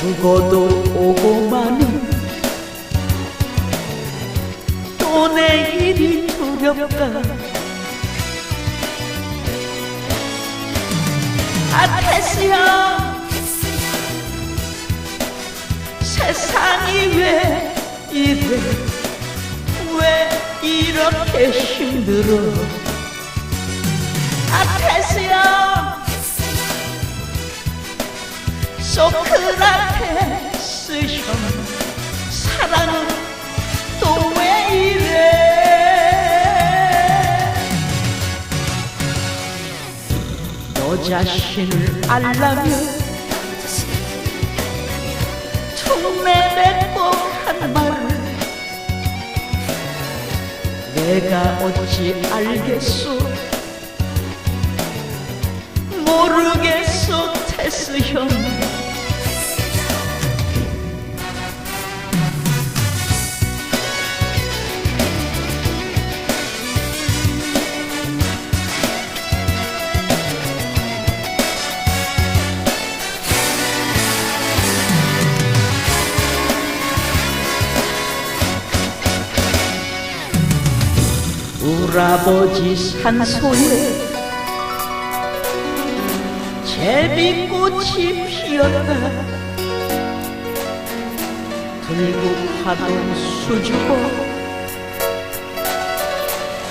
죽어도 오고 마는 또 내일이 두렵다. 아테스야 세상이 왜 이래? 왜 이렇게 힘들어? 아테스야 소크라테스 형 사랑은 또 왜 이래? 너 자신을 알라면 툭 내뱉고 한 말을 내가 어찌 알겠소? 모르겠소 테스 형 울아버지 산소에 제비꽃이 피었다. 들고 파도 수줍어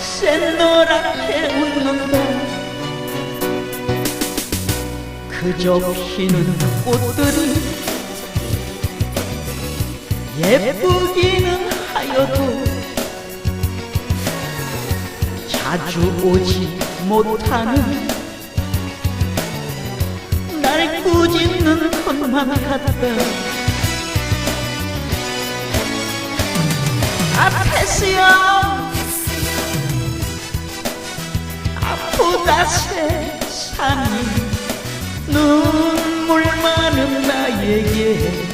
샛노랗게 웃는다. 그저 피는 꽃들이 예쁘기는 하여도 자주 오지 못하는 날 꾸짖는 것만 같다. 아테스야 아프다 세상이. 눈물 많은 나에게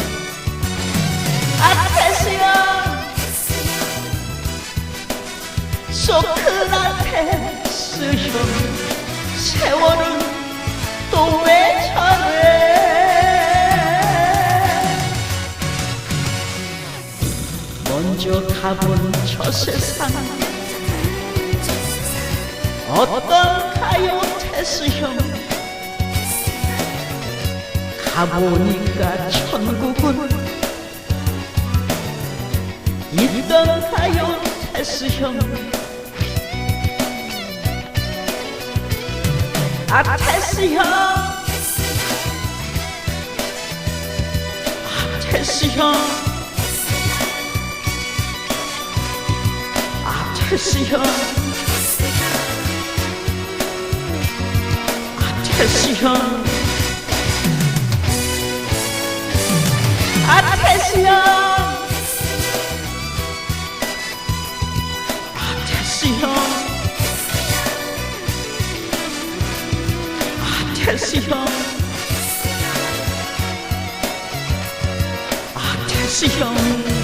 아테스야 소크라 테스 형 세월은 또 왜 저래? 먼저 가본 저 세상 어떤가요 테스 형? 가보니까 천국은 있던가요 테스 형 아 테스 형. 아 테스 형. 아 테스 형. 아 테스 형. 아 테스 형 태시 형아 태시 형.